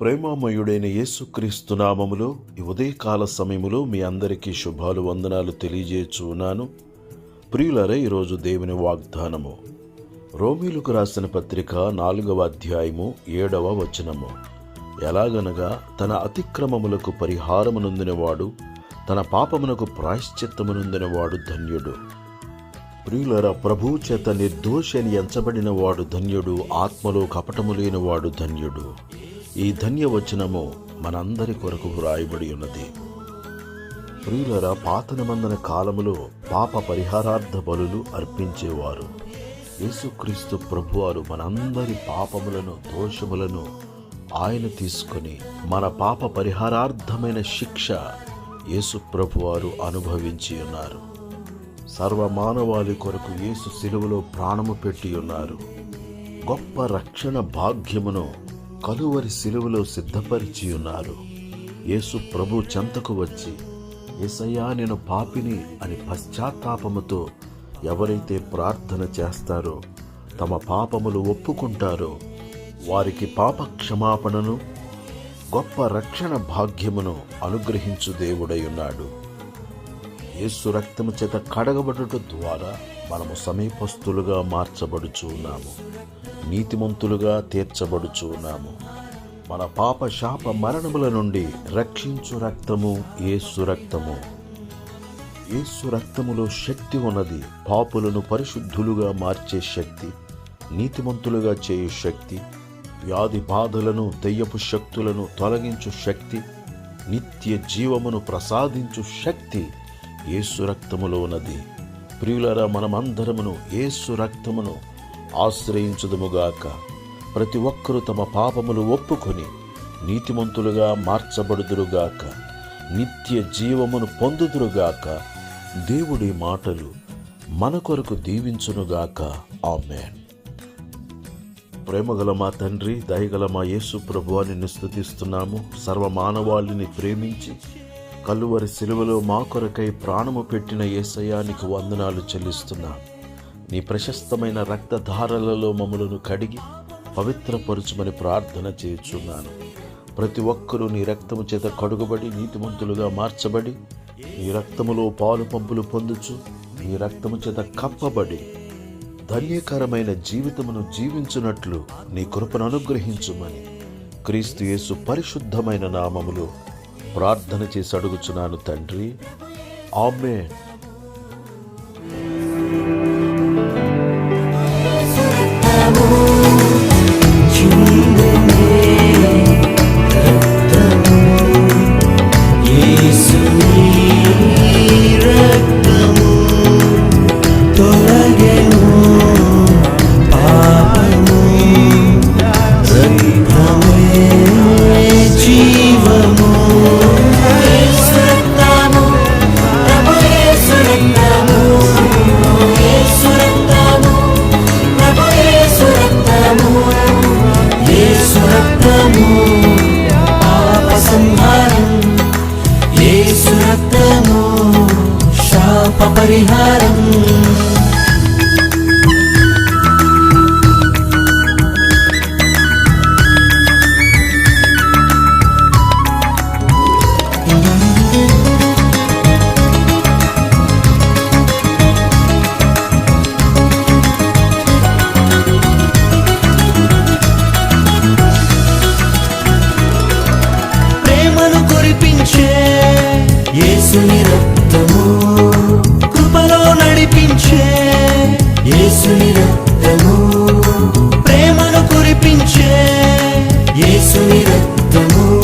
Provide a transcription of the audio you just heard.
ప్రేమామయుడైన యేసుక్రీస్తు నామములో ఈ ఉదయకాల సమయములో మీ అందరికీ శుభాలు వందనాలు తెలియజేస్తున్నాను ఉన్నాను. ప్రియులరే ఈరోజు దేవుని వాగ్దానము. రోమీలకు రాసిన పత్రిక నాలుగవ అధ్యాయము ఏడవ వచనము. ఎలాగనగా తన అతిక్రమములకు పరిహారమునందినవాడు తన పాపమునకు ప్రాయశ్చిత్తమునందినవాడు ధన్యుడు. ప్రియులర ప్రభు చేత నిర్దోషి అని ఎంచబడిన వాడు ధన్యుడు ఆత్మలో కపటము లేనివాడు ధన్యుడు. ఈ ధన్యవచనము మనందరి కొరకు వ్రాయబడి ఉన్నది. ప్రియులర పాత నిబంధన కాలములో పాప పరిహారార్థ బలులు అర్పించేవారు. యేసుక్రీస్తు ప్రభువారు మనందరి పాపములను దోషములను ఆయన తీసుకొని మన పాప పరిహారార్థమైన శిక్ష యేసు ప్రభువారు అనుభవించి ఉన్నారు. సర్వమానవాళి కొరకు యేసు శిలువలో ప్రాణము పెట్టి ఉన్నారు. గొప్ప రక్షణ భాగ్యమును కలువరి సిలువలో సిద్ధపరిచి ఉన్నారు. యేసు ప్రభు చెంతకు వచ్చి ఏసయ్యా నేను పాపిని అని పశ్చాత్తాపముతో ఎవరైతే ప్రార్థన చేస్తారో తమ పాపములు ఒప్పుకుంటారో వారికి పాప క్షమాపణను గొప్ప రక్షణ భాగ్యమును అనుగ్రహించు దేవుడై ఉన్నాడు. యేసు రక్తము చేత కడగబడుట ద్వారా మనము సమీపస్తులుగా మార్చబడుచు ఉన్నాము నీతిమంతులుగా తీర్చబడుచున్నాము. మన పాప శాప మరణముల నుండి రక్షించు రక్తము యేసు రక్తము. యేసు రక్తములో శక్తి ఉన్నది పాపులను పరిశుద్ధులుగా మార్చే శక్తి నీతిమంతులుగా చేయు శక్తి వ్యాధి బాధలను దెయ్యపు శక్తులను తొలగించు శక్తి నిత్య జీవమును ప్రసాదించు శక్తి ఏసు రక్తములో ఉన్నది. ప్రియులరా మనమందరమును ఏసు రక్తమును ఆశ్రయించుదుముగాక. ప్రతి ఒక్కరూ తమ పాపములు ఒప్పుకొని నీతిమంతులుగా మార్చబడుదురుగాక. నిత్య జీవమును పొందుదురుగాక. దేవుడి మాటలు మన కొరకు దీవించునుగాక. ఆమెన్. ప్రేమగల మా తండ్రి దయగల మా యేసు ప్రభు అని నిస్తుతిస్తున్నాము సర్వమానవాళిని ప్రేమించి కలువరి సిలువలో మా కొరకై ప్రాణము పెట్టిన ఏసయానికి వందనాలు చెల్లిస్తున్నా. నీ ప్రశస్తమైన రక్తధారలలో మమ్మలను కడిగి పవిత్రపరుచుమని ప్రార్థన చేయుచున్నాను. ప్రతి ఒక్కరూ నీ రక్తము చేత కడుగుబడి నీతిమంతులుగా మార్చబడి నీ రక్తములో పాలు పంపులు పొందుచు నీ రక్తము చేత కప్పబడి ధన్యకరమైన జీవితమును జీవించున్నట్లు నీ కృపను అనుగ్రహించుమని క్రీస్తు యేసు పరిశుద్ధమైన నామములు ప్రార్థన చేసి అడుగుచున్నాను తండ్రి. ఆమె శాప పరిహారం. ప్రేమను కురిపించే యేసుని రక్తము ప్రేమను కురిపించే యేసుని రక్తము